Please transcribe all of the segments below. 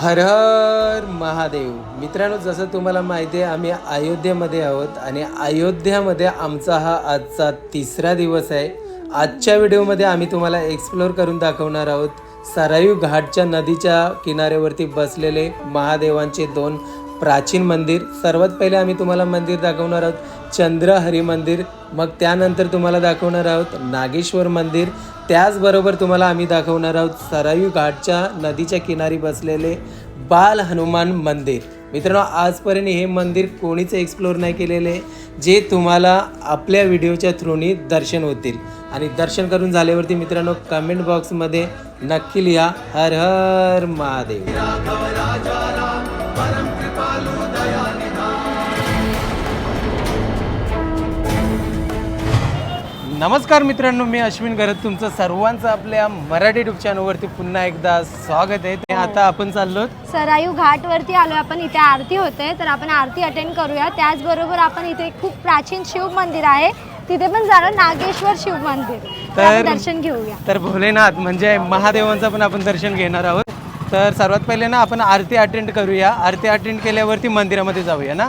हर हर महादेव. मित्रांनो जसं तुम्हाला माहिती आहे आम्ही अयोध्येमध्ये आहोत आणि अयोध्यामध्ये आमचा हा आजचा तिसरा दिवस आहे. आजच्या व्हिडिओमध्ये आम्ही तुम्हाला एक्सप्लोर करून दाखवणार आहोत. सरायू घाटच्या नदीच्या किनाऱ्यावरती बसलेले महादेवांचे दोन प्राचीन मंदिर. सर्वात पहिले आम्ही तुम्हाला मंदिर दाखवणार आहोत. चंद्रहरी मंदिर. मग त्यानंतर तुम्हाला दाखवणार आहोत नागेश्वर मंदिर. त्याचबरोबर तुम्हाला आम्ही दाखवणार आहोत सरायू घाटच्या नदीच्या किनारी बसलेले बाल हनुमान मंदिर. मित्रांनो आजपर्यंत हे मंदिर कोणीच एक्सप्लोर नाही केलेले जे तुम्हाला आपल्या व्हिडिओच्या थ्रूनी दर्शन होतील. आणि दर्शन करून झाल्यावरती मित्रांनो कमेंट बॉक्समध्ये नक्की लिहा. हर हर महादेव. नमस्कार मित्रांनो मी अश्विन गरत तुमचं सर्वांचं आपल्या मराठी युट्यूब चॅनलवरती पुन्हा एकदा स्वागत आहे. ते आता आपण चाललो सरायू घाटवरती आलो आपण इथे आरती होते तर आपण आरती अटेंड करूया. त्याचबरोबर आपण इथे खूप प्राचीन शिव मंदिर आहे. तिथे पण जाणार नागेश्वर शिव मंदिर. तर दर्शन घेऊया. तर भोलेनाथ म्हणजे महादेवांचं पण आपण दर्शन घेणार आहोत. तर सर्वात पहिले ना आपण आरती अटेंड करूया. आरती अटेंड केल्यावरती मंदिरामध्ये जाऊया ना?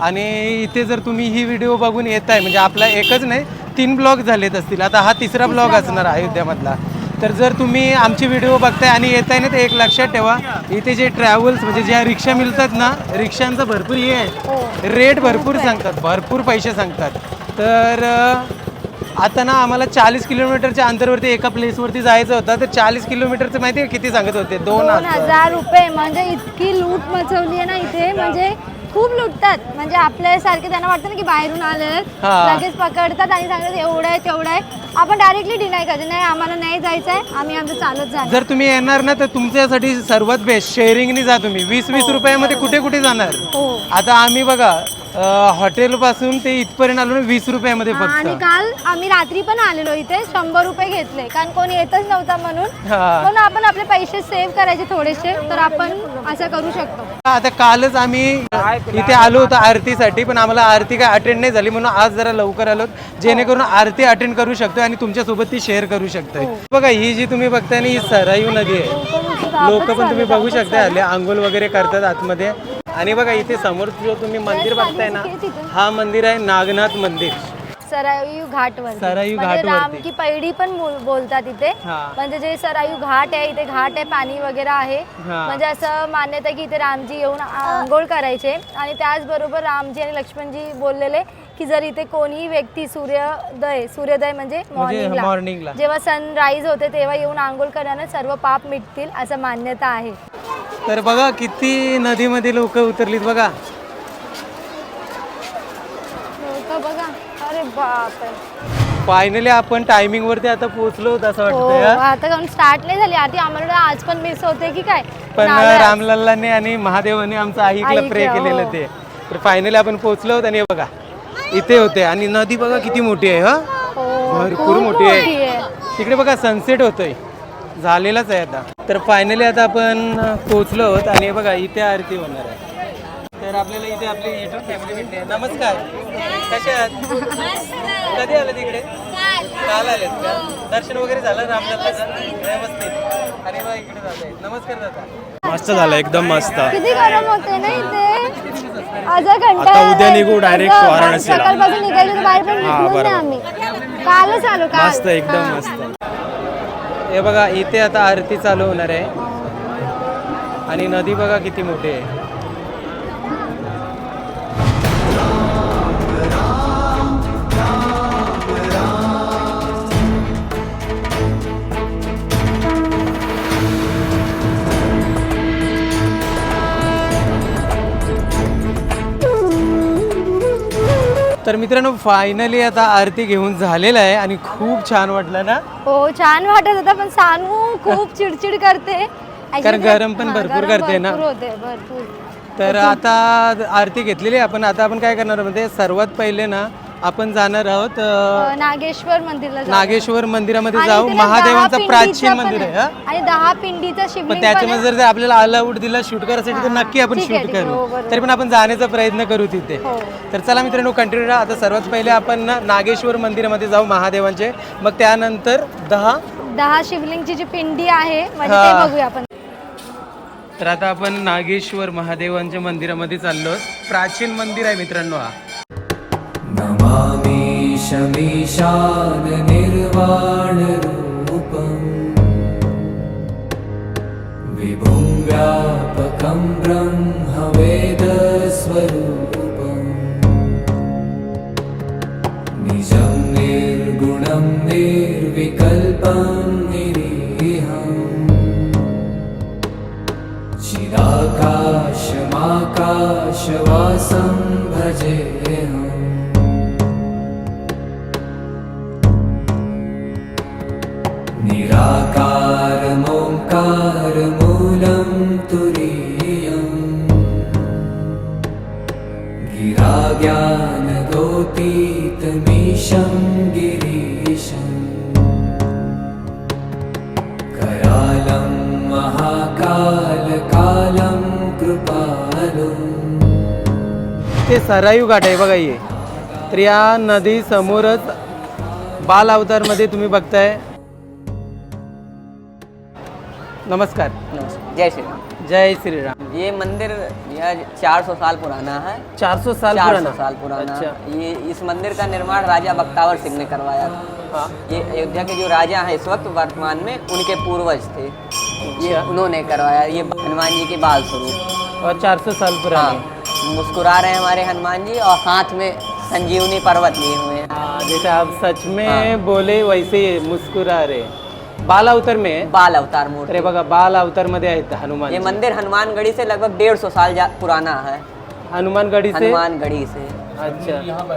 आणि इथे जर तुम्ही ही व्हिडिओ बघून येत आहे म्हणजे आपला एकच नाही तीन ब्लॉग झालेत असतील. आता हा तिसरा ब्लॉग असणार अयोध्यामधला. तर जर तुम्ही आमची व्हिडिओ बघताय आणि येत आहे ना तर एक लक्षात ठेवा. इथे जे ट्रॅव्हल्स म्हणजे ज्या रिक्षा मिळतात ना रिक्षांचं भरपूर हे आहे. रेट भरपूर सांगतात. भरपूर पैसे सांगतात. तर आता ना आम्हाला चाळीस किलोमीटरच्या अंतरवरती एका प्लेसवरती जायचं होतं. तर चाळीस किलोमीटरचं माहिती आहे किती सांगत होते? दोन दोन हजार. हजार रुपये. म्हणजे इतकी लूट मचवली आहे ना इथे. म्हणजे खूप लुटतात. म्हणजे आपल्यासारखे त्यांना वाटतं ना की बाहेरून आले हा. लगेच पकडतात आणि सांगतात एवढं आहे तेवढं आहे. आपण डायरेक्टली डिनाय करायचं नाही आम्हाला नाही जायचं आहे आम्ही आमचं चालत जाणार. जर तुम्ही येणार ना तर तुमच्यासाठी सर्वात बेस्ट शेअरिंगनी जा तुम्ही. वीस वीस रुपयामध्ये कुठे कुठे जाणार? हो. आता आम्ही बघा हॉटेल पासून ते इथपर्यंत आलो ना वीस रुपयामध्ये आणि फक्त काल आम्ही रात्री पण आलेलो इथे शंभर रुपये घेतले. कारण कोणी येतच नव्हता म्हणून. हा. म्हणून आपण आपले पैसे सेव्ह करायचे थोडेसे तर आपण असं करू शकतो. आता कालच आम्ही इथे आलो होतो आरतीसाठी पण आम्हाला आरती काय अटेंड नाही झाली म्हणून आज जरा लवकर आलो जेणेकरून आरती अटेंड करू शकतो आणि तुमच्यासोबत ती शेअर करू शकतोय. बघा ही जी तुम्ही बघताय ना ही सरायू नदी आहे. लोक पण तुम्ही बघू शकता आले आंघोळ वगैरे करतात आतमध्ये. आणि बघा इथे समोर जो तुम्ही मंदिर बघताय ना हा मंदिर आहे नागनाथ मंदिर सरायू घाटवर सरायू म्हणजे घाटवरती. राम की पैडी पण बोल- बोलतात इथे. म्हणजे जे सरायू घाट आहे इथे घाट आहे पाणी वगैरे आहे. म्हणजे असं मान्यता की इथे रामजी येऊन आंघोळ करायचे आणि त्याचबरोबर रामजी आणि लक्ष्मणजी बोललेले की जर इथे कोणीही व्यक्ती सूर्योदय सूर्योदय म्हणजे म्हणजे मॉर्निंगला मॉर्निंगला जेव्हा सनराईज होते तेव्हा येऊन आंघोळ करण्यानं सर्व पाप मिटतील असं मान्यता आहे. तर बघा किती नदीमध्ये लोक उतरलीत बघा. लोकं बघा. अरे बापरे. फायनली आपण टायमिंग वरती आता पोहोचलो होत असं हो वाटतंय हा. आता कारण स्टार्ट नाही झाली. आधी आम्हाला आज पण मिस होते की काय? पण. रामलल्लाने आणि महादेवाने आमचं ऐकलं प्रे ऐकलं, केलेलं हो. ते. तर फायनली आपण पोहोचलो होत आणि हे बघा. इथे होते. आणि नदी बघा किती मोठी आहे हा? हो, भरपूर मोठी आहे. तिकडे बघा सनसेट होतोय. झालेलाच आहे आता. तर फायनली आता आपण पोहोचलो आहोत आणि बघा इथे आरती होणार आहे. तर आपल्याला इथे आपली युट्यूब फॅमिली भेटली आहे. नमस्कार. कसे आहात? कधी आलं तिकडे काल आलेत का? दर्शन वगैरे झालं? रामलल्लाचं व्यवस्थित. आणि मग इकडे आहे नमस्कार दादा. मस्त झालं एकदम मस्त. किती गरम होते ना इथे. आज घंटा आता उद्या निघू direct वाराणसीला. सकाळपासून निघायचं तर बाहेर पण निघलो नाही आम्ही. कालच आलो काल. मस्त एकदम हा. मस्त. हे बघा इथे आता आरती चालू होणार आहे. आणि नदी बघा किती मोठी आहे. तर मित्रांनो फायनली आता आरती घेऊन झालेला आहे आणि खूप छान वाटलं ना? हो छान वाटत होता पण सानू खूप चिडचिड करते. ते- गरम पण हा, भरपूर करते ना. भरपूर होते भरपूर. तर आता आरती घेतलेली आहे आपण. आता आपण काय करणार म्हणजे सर्वात पहिले ना आपण जाणार आहोत अं, नागेश्वर मंदिरला जाऊ. नागेश्वर मंदिरामध्ये आणि जाऊ तिथे दहा महादेवांचं पिंडीचं प्राचीन पण मंदिर आहे हा? आणि दहा पिंडीचं पण शिवलिंग पण त्याच्यामध्ये आहे. जर आपल्याला अलाउड दिला शूट करायसाठी तर हा, नक्की आपण ठीक आहे, शूट ठीक आहे. हो, करू बरोबर. तरी पण आपण जाण्याचा प्रयत्न करू तिथे हो. तर चला मित्रांनो कंटिन्यू आता सर्वात पहिले आपण ना नागेश्वर मंदिरामध्ये जाऊ महादेवांचे मग त्यानंतर दहा दहा शिवलिंगची जी पिंडी आहे म्हणजे हा. बघूया आपण तर आता आपण नागेश्वर महादेवांच्या मंदिरामध्ये चाललो प्राचीन मंदिर आहे मित्रांनो हा शमीशाननिर्वाणरूपम् विभुं व्यापकम्रं हवेदस्वरूपम् निजं निर्गुणं निर्विकल्पं निरीहम् चिदाकाशमाकाशवासम् गिराज्ञानगोतीतमीशं गिरीशम् करालं महाकालकालं कृपालुम् ते सरायू घाट आहे बघा हे. तर या नदी समोरच बाल अवतारमध्ये तुम्ही बघताय. नमस्कार. नमस्कार. जय श्री राम। ये मंदिर यह 400 साल पुराना है। 400 साल 400 पुराना? साल पुराना। अच्छा। ये इस मंदिर का निर्माण राजा बख्तावर सिंह ने करवाया था। हाँ। ये अयोध्या के जो राजा हैं इस वक्त वर्तमान में उनके पूर्वज थे। ये अच्छा। उन्होंने करवाया। ये हनुमान जी के बाल स्वरूप। और 400 साल पुराना। हाँ। मुस्कुरा रहे हैं हमारे हनुमान जी और हाथ में संजीवनी पर्वत लिए हुए हैं। हाँ, जैसे आप सच में हाँ। बोले वैसे मुस्कुरा रहे। बाल अवतार में. बाल अवतार तर मूर्ति बघा बाल अवतार मध्ये आहेत हनुमान ये मंदिर हनुमानगढ़ी से लगभग डेढ़ सौ साल जा- पुराना है। हनुमानगढ़ी से? हनुमानगढ़ी से। अच्छा।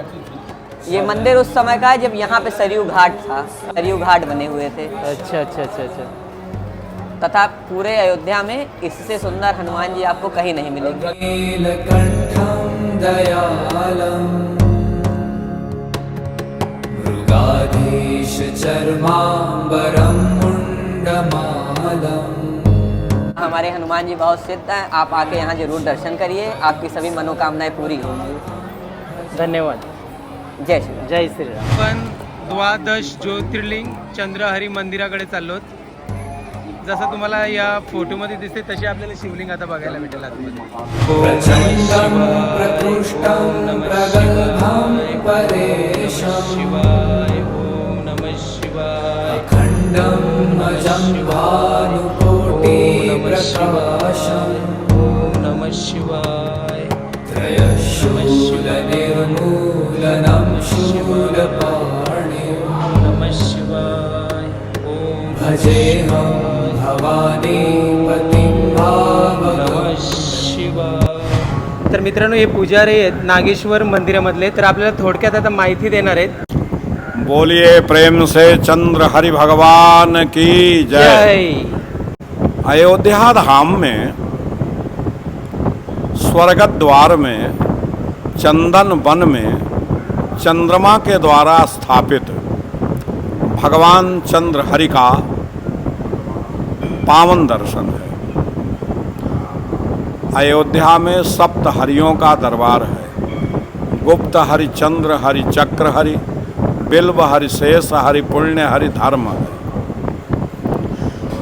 ये मंदिर उस समय का है जब यहाँ पे सरयू घाट था। सरयू घाट बने हुए थे। अच्छा अच्छा अच्छा अच्छा। तथा पूरे अयोध्या में इससे सुंदर हनुमान जी आपको कहीं नहीं मिलेंगे। नीलकण्ठं दयालम्। हमारे हनुमान जी बहुत सिद्ध हैं आप आके यहाँ जरूर दर्शन करिए। आपकी सभी मनोकामनाएं पूरी होंगी। धन्यवाद। जय श्री राम। जय श्रीराम आपण द्वादश ज्योतिर्लिंग चंद्रहरी मंदिराकडे चाललोत. जसं तुम्हाला या फोटोमध्ये दिसते तसे आपल्याला शिवलिंग आता बघायला भेटेल आतमध्ये. तर मित्रांनो हे पुजारी आहेत नागेश्वर मंदिरामधले. तर आपल्याला थोडक्यात आता माहिती देणार आहेत. बोलिए प्रेम से चंद्र हरि भगवान की जय। जय। अयोध्या धाम में स्वर्ग द्वार में चंदन वन में चंद्रमा के द्वारा स्थापित भगवान चंद्र हरि का पावन दर्शन है। अयोध्या में सप्त हरियों का दरबार है। गुप्त हरि चंद्र हरि चक्र हरि बिल्व हरि शेष हरि पुण्य हरि धर्म हरि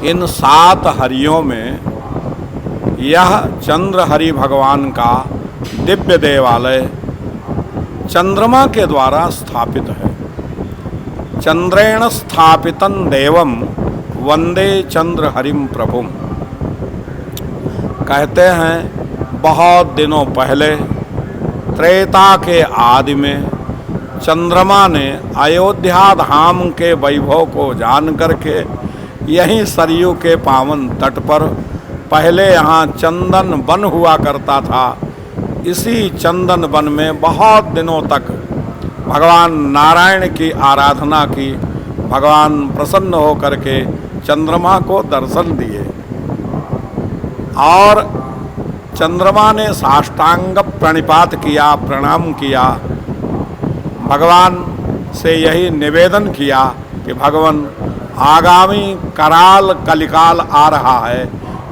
इन सात हरियों में यह चंद्र हरि भगवान का दिव्य देवालय चंद्रमा के द्वारा स्थापित है। चंद्रेण स्थापितं देवम वंदे चंद्र हरिम प्रभुम। कहते हैं, बहुत दिनों पहले त्रेता के आदि में चंद्रमा ने अयोध्या धाम के वैभव को जान करके यहीं सरयू के पावन तट पर पहले यहाँ चंदन वन हुआ करता था। इसी चंदन वन में बहुत दिनों तक भगवान नारायण की आराधना की, भगवान प्रसन्न होकर के चंद्रमा को दर्शन दिए। और चंद्रमा ने साष्टांग प्रणिपात किया, प्रणाम किया, भगवान से यही निवेदन किया कि भगवान, आगामी कराल कलिकाल आ रहा है।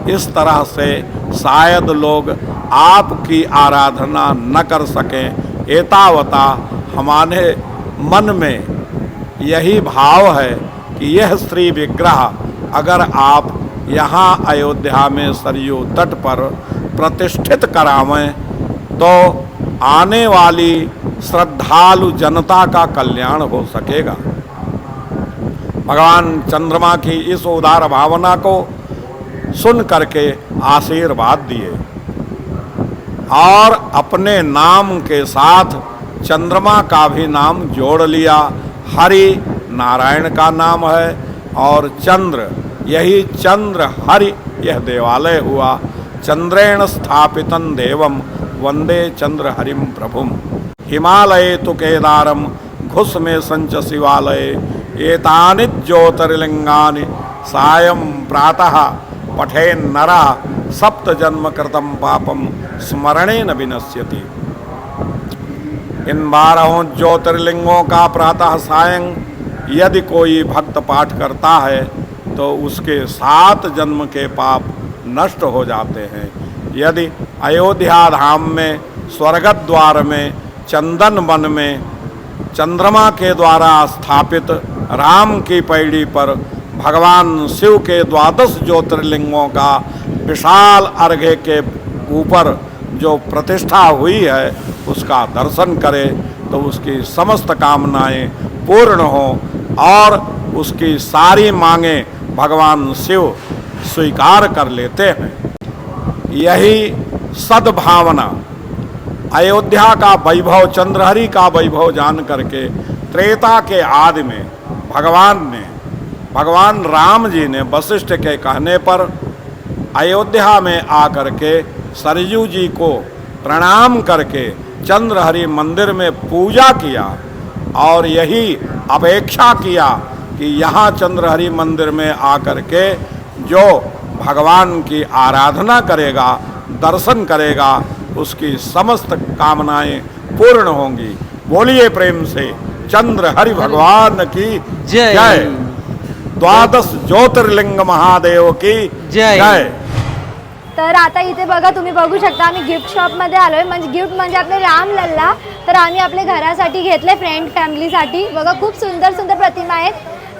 इस तरह से शायद लोग आपकी आराधना न कर सकें। एतावता हमारे मन में यही भाव है कि यह श्री विग्रह अगर आप यहाँ अयोध्या में सरयू तट पर प्रतिष्ठित करावें तो आने वाली श्रद्धालु जनता का कल्याण हो सकेगा। भगवान चंद्रमा की इस उदार भावना को सुन करके आशीर्वाद दिए। और अपने नाम के साथ चंद्रमा का भी नाम जोड़ लिया। हरि नारायण का नाम है और चंद्र यही चंद्र हरि, यह देवालय हुआ। चंद्रेण स्थापित देवम वंदे चंद्र हरिम प्रभुम। हिमालये तो केदारम घुस में संच शिवालय। एतानि ज्योतिर्लिंगानि सायं प्रातः पठे नरा सप्त जन्म कृतम पापम स्मरणेन विनश्यति। इन बारहों ज्योतिर्लिंगों का प्रातः सायं, यदि कोई भक्त पाठ करता है तो उसके सात जन्म के पाप नष्ट हो जाते हैं। यदि अयोध्या धाम में स्वर्गत द्वार में, चंदन वन में, चंद्रमा के द्वारा स्थापित राम की पैड़ी पर भगवान शिव के द्वादश ज्योतिर्लिंगों का विशाल अर्घ्य के ऊपर जो प्रतिष्ठा हुई है, उसका दर्शन करे तो उसकी समस्त कामनाएँ पूर्ण हों और उसकी सारी मांगे भगवान शिव स्वीकार कर लेते हैं। यही सद्भावना। अयोध्या का वैभव, चंद्रहरि का वैभव जान करके त्रेता के आदि में भगवान ने, भगवान राम जी ने वशिष्ठ के कहने पर अयोध्या में आकर के सरयू जी को प्रणाम करके चंद्रहरि मंदिर में पूजा किया और यही अपेक्षा किया कि यहाँ चंद्रहरि मंदिर में आकर के जो भगवान की आराधना करेगा दर्शन करेगा उसकी समस्त कामनाएँ पूर्ण होंगी। बोलिए प्रेम से चंद्र हरि भगवान की जय। द्वादश ज्योतिर्लिंग महादेव की जय। जय। तर आता इथे बघा तुम्ही बघू शकता आम्ही गिफ्ट शॉपमध्ये आलोय. म्हणजे गिफ्ट म्हणजे आपले राम लल्ला. तर आम्ही आपल्या घरासाठी घेतले फ्रेंड फॅमिलीसाठी बघा खूप सुंदर सुंदर प्रतिमा आहेत.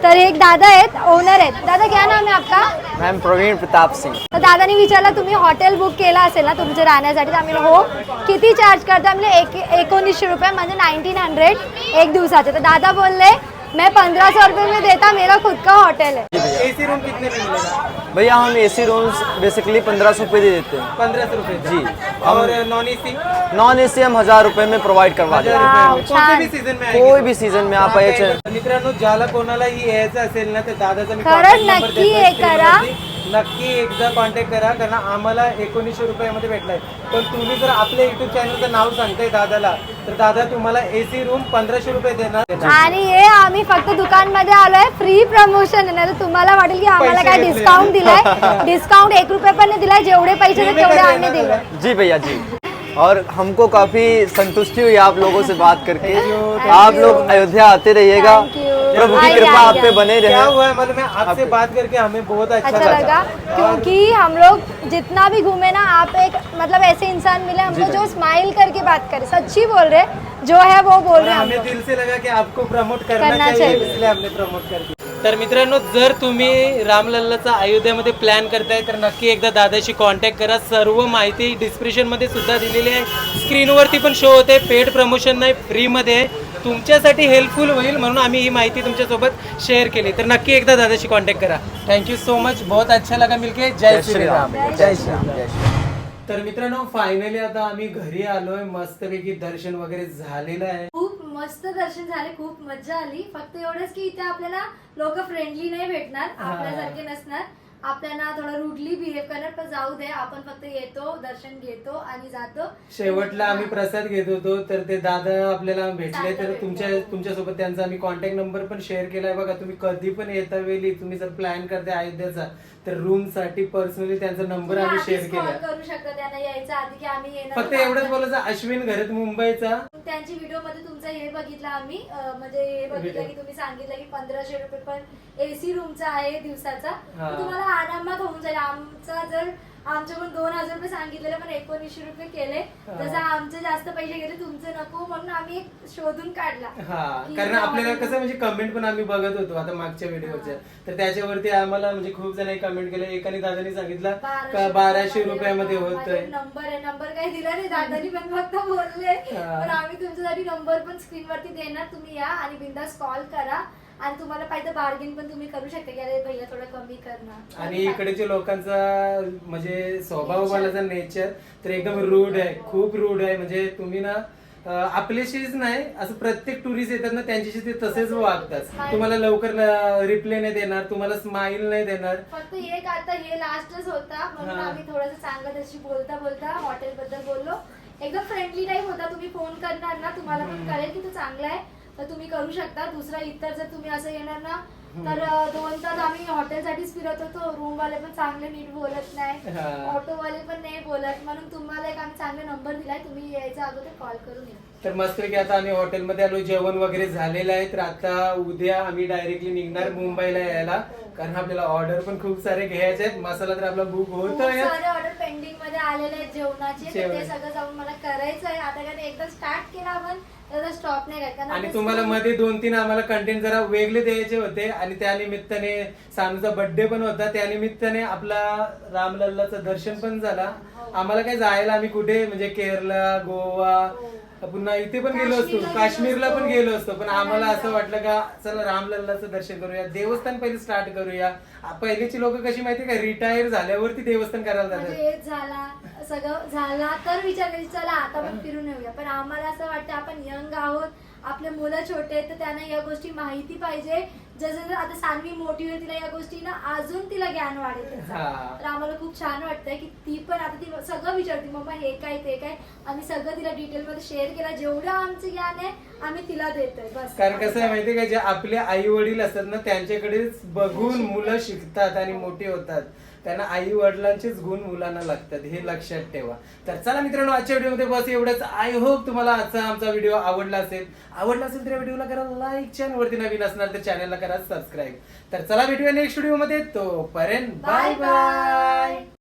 तर एक दादा आहेत ओनर आहेत. दादा क्या नाम आहे आपका? मैम प्रवीण प्रताप सिंह। तर दादानी विचारलं तुम्ही हॉटेल बुक केलं असेल ना तुमच्या राहण्यासाठी तर आम्ही हो. किती चार्ज करतो? आम्ही एक एकोणीसशे रुपये म्हणजे नाईन्टीन हंड्रेड एक दिवसाचे. तर दादा बोलले मैं पंद्रह सौ रुपये में देता मेरा खुद का होटल है. एसी रूम कितने में मिलेगा? भैया हम एसी रूम्स बेसिकली पंद्रह सौ रुपये दे देते हैं। पंद्रह सौ रुपये जी। और नॉन एसी नॉन एसी हम हजार रुपये में प्रोवाइड करवा देते हैं. बी सीझन में कोई भी सीजन में आप यायचे मित्रांनो ज्याला कोणालाही यायचं असेल ना तर दादाचा मी खरंच contact number नक्की देतोय हे करा. नक्की एकदा कॉन्टॅक्ट करा कारण आम्हाला एकोणीसशे रुपयामध्ये भेटलाय. पण तुम्ही जर आपल्या युट्यूब चॅनलचं नाव सांगताय दादाला तर दादा तुम्हाला एसी रूम पंधराशे रुपये देणार. आणि हे आम्ही फक्त दुकानमध्ये आलोय फ्री प्रमोशन आहे. ना तर तुम्हाला वाटेल की आम्हाला पैसे काय डिस्काउंट दिलाय? डिस्काउंट एक रुपये पण नाही दिलाय जेवढे पैसे तेवढे आम्ही दिले जी भैया जी. और हमको काफ़ी संतुष्टि हुई आप लोगों से बात करके। You, आप लोग अयोध्या आते रहिएगा. प्रभु की कृपा आप पे बने क्या रहे हुआ है? मालूम है आपसे बात करके हमें बहुत अच्छा, अच्छा लगा। क्योंकि हम लोग जितना भी घूमे ना आप एक मतलब ऐसे इंसान मिले हमको जो स्माइल करके बात करे सच्ची बोल रहे जो है वो बोल और रहे हैं हम हमें लोग। दिल से लगा की आपको प्रमोट करना, करना चाहिए चाहिए. इसलिए हमने प्रमोट कर दिया। तर मित्रांनो जर तुम्ही रामलल्लाचा अयोध्यामध्ये प्लॅन करताय तर नक्की एकदा दादाशी कॉन्टॅक्ट करा. सर्व माहिती डिस्क्रिप्शनमध्ये सुद्धा दिलेली आहे. स्क्रीनवरती पण शो होते. पेड प्रमोशन नाही फ्रीमध्ये आहे. तुमच्यासाठी हेल्पफुल होईल म्हणून आम्ही ही माहिती तुमच्यासोबत शेअर केली. तर नक्की एकदा दादाशी कॉन्टॅक्ट करा. थँक्यू सो मच बहुत अच्छा लगा मिलके. जय श्री राम. जय श्री राम. जय श्री राम. तर मित्रांनो फायनली आता आम्ही घरी आलोय. मस्तपैकी दर्शन वगैरे झालेलं आहे. खूप मस्त दर्शन झाले. खूप मजा आली. फक्त एवढंच की इथे आपल्याला लोक फ्रेंडली नाही भेटणार. आपल्यासारखे नसणार. आपल्याला थोडं रुडली बिहेव करणार पण जाऊ दे आपण फक्त येतो दर्शन घेतो आणि जातो. शेवटला आम्ही प्रसाद घेत होतो तर ते दादा आपल्याला भेटले तर भेटले. तुमच्या तुमच्यासोबत त्यांचा आम्ही कॉन्टॅक्ट नंबर पण शेअर केलाय. बघा तुम्ही कधी पण येता वेळी तुम्ही जर प्लॅन करताय अयोध्याचा तर रूमसाठी पर्सनली त्यांचा नंबर आम्ही शेअर केलाय करू शकता त्यांना यायचं आधी की आम्ही येणार फक्त एवढंच बोलायचं अश्विन घरत मुंबईचा. त्यांची व्हिडिओमध्ये तुमचा हे बघितला आम्ही. अं, म्हणजे हे बघितलं. की तुम्ही सांगितलं की पंधराशे रुपये पण एसी रूमचा आहे दिवसाचा. हा. तर तुम्हाला आरामात होऊन जाईल. आमचा जर आमच्याकडून दोन हजार रुपये सांगितलेले पण एकोणीसशे रुपये केले. जसं आमचे जास्त पैसे गेले तुमचे नको म्हणून आम्ही एक शोधून काढला. हा की कारण आपल्याला कसं म्हणजे कमेंट पण आम्ही बघत होतो आता मागच्या व्हिडिओच्या तर त्याच्यावरती आम्हाला म्हणजे खूप जणांनी कमेंट केलं. एकाने दादानी सांगितलं का बाराशे रुपयामध्ये होतंय. नंबर आहे नंबर काही दिला नाही. दादानी पण फक्त बोलले. हा. पण आम्ही तुमच्यासाठी नंबर पण स्क्रीन वरती देणार. तुम्ही या आणि बिंदास कॉल करा. आणि तुम्हाला पाहिजे बार्गेन पण तुम्ही करू शकता की अरे भैया थोडं कमी करणार. आणि इकडेच्या लोकांचा म्हणजे स्वभाव बोलायचा नेचर तर एकदम रूढ आहे खूप रूढ आहे. म्हणजे तुम्ही ना आपल्याशीच नाही असं प्रत्येक टुरिस्ट येतात ना त्यांच्याशी ते तसेच वागतात. तुम्हाला लवकर रिप्लाय नाही देणार तुम्हाला स्माइल नाही देणार. फक्त एक आता हे लास्टच होता म्हणून. आम्ही थोडस चांगलं तशी बोलता बोलता हॉटेल बद्दल बोललो. एकदम फ्रेंडली टाईप होता तुम्ही फोन करणार ना तुम्हाला पण कळेल की तो चांगला आहे. तर तुम्ही करू शकता. दुसरा इतर जर तुम्ही असं येणार ना तर दोन तास आम्ही हॉटेलसाठीच फिरत होतो. रूम वाले पण चांगले नीट बोलत नाही. हा. ऑटो वाले पण नाही बोलत. म्हणून तुम्हाला एक आम्ही चांगला नंबर दिलाय. तुम्ही यायचा अगोदर कॉल करून या. तर मस्त की आता आम्ही हॉटेलमध्ये आलो. जेवण वगैरे झालेलं आहे. तर आता उद्या आम्ही डायरेक्टली निघणार मुंबईला यायला. कारण आपल्याला ऑर्डर पण खूप सारे घ्यायचे आहेत. मसाला तर आपला बुक सारे ऑर्डर पेंडिंगमध्ये आलेले आहेत. जेवणाचे. ते सगळं जाऊन मला करायचं आहे आता कारण एकदा स्टार्ट केला आपण स्टॉप नाही आणि तुम्हाला मध्ये दोन तीन आम्हाला कंटेंट जरा वेगळे द्यायचे होते आणि त्या निमित्ताने सानूचा बर्थडे पण होता. त्या निमित्ताने आपला रामलल्लाचं दर्शन पण झाला. आम्हाला काय जायला आम्ही कुठे? म्हणजे केरला गोवा पुन्हा इथे पण गेलो असतो काश्मीरला पण. गेलो असतो पण आम्हाला असं. वाटलं का चला रामलल्लाचं दर्शन करूया देवस्थान पहिले स्टार्ट करूया पहिलीची लोक कशी माहिती का रिटायर झाल्यावरती देवस्थान करायला म्हणजे जातात झाला सगळं झाला तर विचार करायची चला आता पण फिरून येऊया पण आम्हाला असं वाटतं आपण यंग आहोत आपले मुलं छोटे आहेत तर त्यांना या गोष्टी माहिती पाहिजे. जसं जसं आता सानवी मोठी होईल तिला या गोष्टी ना अजून तिला ज्ञान वाढेल. तर आम्हाला खूप छान वाटतंय की ती पण आता ती सगळं विचारते मम्मा हे काय ते काय? आम्ही सगळं तिला डिटेल मध्ये शेअर केलं. जेवढं आमचं ज्ञान आहे आम्ही तिला देतोय. बस. कारण कसं आहे माहितीये का जे आपले आई वडील असतात ना त्यांच्याकडेच बघून मुलं शिकतात आणि मोठी होतात. त्यांना आई वडिलांचेच गुण मुलांना लागतात हे लक्षात ठेवा. तर चला मित्रांनो आजच्या व्हिडिओमध्ये बस एवढंच. आय होप तुम्हाला आजचा आमचा व्हिडिओ आवडला असेल. आवडला असेल तर या व्हिडिओला करा लाईक चॅनलवरती नवीन असणार तर चॅनलला करा सबस्क्राईब तर चला भेटूया नेक्स्ट व्हिडिओमध्ये तोपर्यंत बाय. बाय